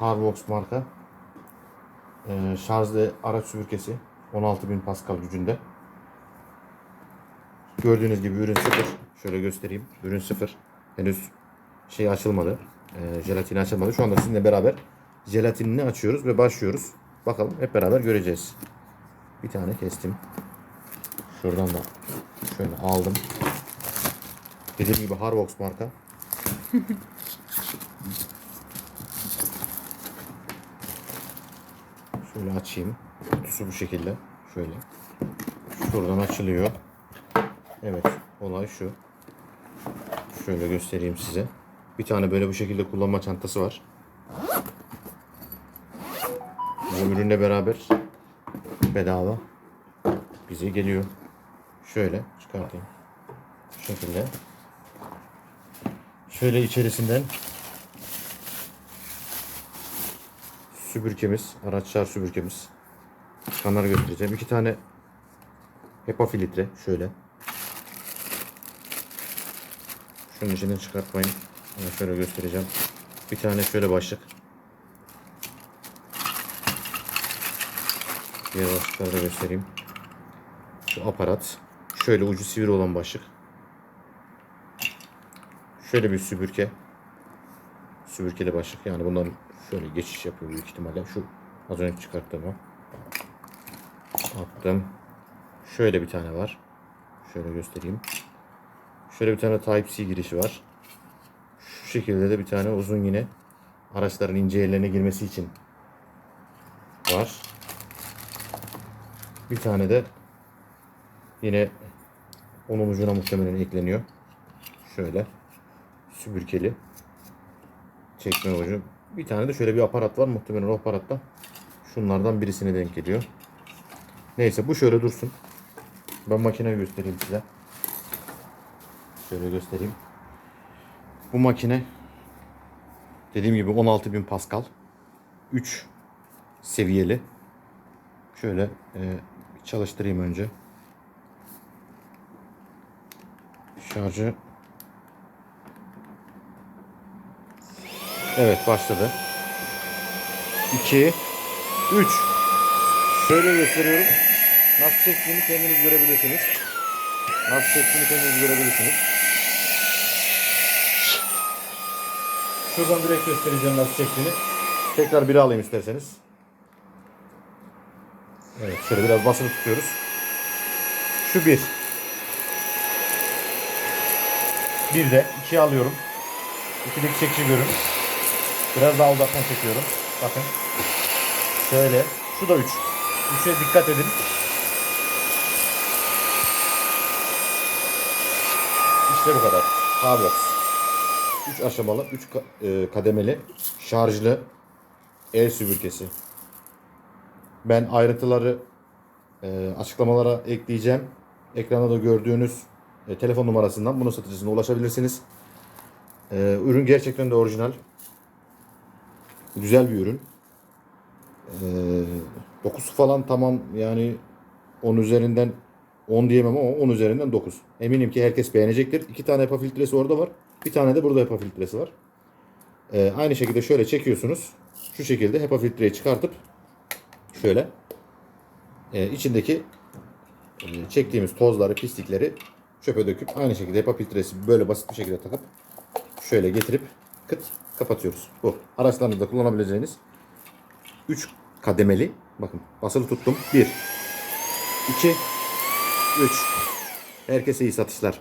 Harvox marka e, şarjlı araç süpürgesi 16.000 Pascal gücünde. Gördüğünüz gibi ürün sıfır. Şöyle göstereyim. Ürün sıfır. Henüz şey açılmadı. E, jelatini açılmadı. Şu anda sizinle beraber jelatinini açıyoruz ve başlıyoruz. Bakalım hep beraber göreceğiz. Bir tane kestim. Şuradan da şöyle aldım. Dediğim gibi Harvox marka. Şöyle açayım. Kutusu bu şekilde. Şöyle. Şuradan açılıyor. Evet. Olay şu. Şöyle göstereyim size. Bir tane böyle bu şekilde kullanma çantası var. Bu ürünle beraber bedava bize geliyor. Şöyle çıkartayım. Bu şekilde. Şöyle içerisinden süpürgemiz, araçlar süpürgemiz. Kanları göstereceğim. İki tane HEPA filtre şöyle. Şunun içinden çıkartmayın. Ama şöyle göstereceğim. Bir tane şöyle başlık. Diğer başlıkları da göstereyim. Şu aparat. Şöyle ucu sivri olan başlık. Şöyle bir süpürge. Süpürgeli başlık. Yani bundan şöyle geçiş yapıyor büyük ihtimalle. Şu az önce çıkarttığımı. Attım. Şöyle bir tane var. Şöyle göstereyim. Şöyle bir tane Type-C girişi var. Şu şekilde de bir tane uzun yine araçların ince yerlerine girmesi için var. Bir tane de yine onun ucuna muhtemelen ekleniyor. Şöyle süpürgeli çekme ucu. Bir tane de şöyle bir aparat var. Muhtemelen o aparatta şunlardan birisine denk geliyor. Neyse bu şöyle dursun. Ben makineyi göstereyim size. Şöyle göstereyim. Bu makine dediğim gibi 16.000 Pascal. 3 seviyeli. Şöyle e, çalıştırayım önce. Şarjı Evet başladı. 2 3 Şöyle gösteriyorum. Nasıl çektiğini kendiniz görebilirsiniz. Nasıl çektiğini kendiniz görebilirsiniz. Şuradan direkt göstereceğim nasıl çektiğini. Tekrar biri alayım isterseniz. Evet şöyle biraz basılı tutuyoruz. Şu bir. Bir de iki alıyorum. İkideki çekici görün. Biraz daha uzaktan çekiyorum. Bakın. Şöyle. Şu da 3. 3'e dikkat edin. İşte bu kadar. Harbox. 3 aşamalı, 3 kademeli, şarjlı el süpürgesi. Ben ayrıntıları e, açıklamalara ekleyeceğim. Ekranda da gördüğünüz e, telefon numarasından bunun satıcısına ulaşabilirsiniz. E, ürün gerçekten de orijinal. Güzel bir ürün. Ee, dokusu falan tamam yani 10 üzerinden 10 diyemem ama 10 üzerinden 9. Eminim ki herkes beğenecektir. İki tane HEPA filtresi orada var. Bir tane de burada HEPA filtresi var. Ee, aynı şekilde şöyle çekiyorsunuz. Şu şekilde HEPA filtreyi çıkartıp şöyle e, içindeki e, çektiğimiz tozları, pislikleri çöpe döküp aynı şekilde HEPA filtresi böyle basit bir şekilde takıp şöyle getirip kıt kapatıyoruz. Bu. Araçlarınızda kullanabileceğiniz 3 kademeli. Bakın basılı tuttum. 1 2 3 Herkese iyi satışlar.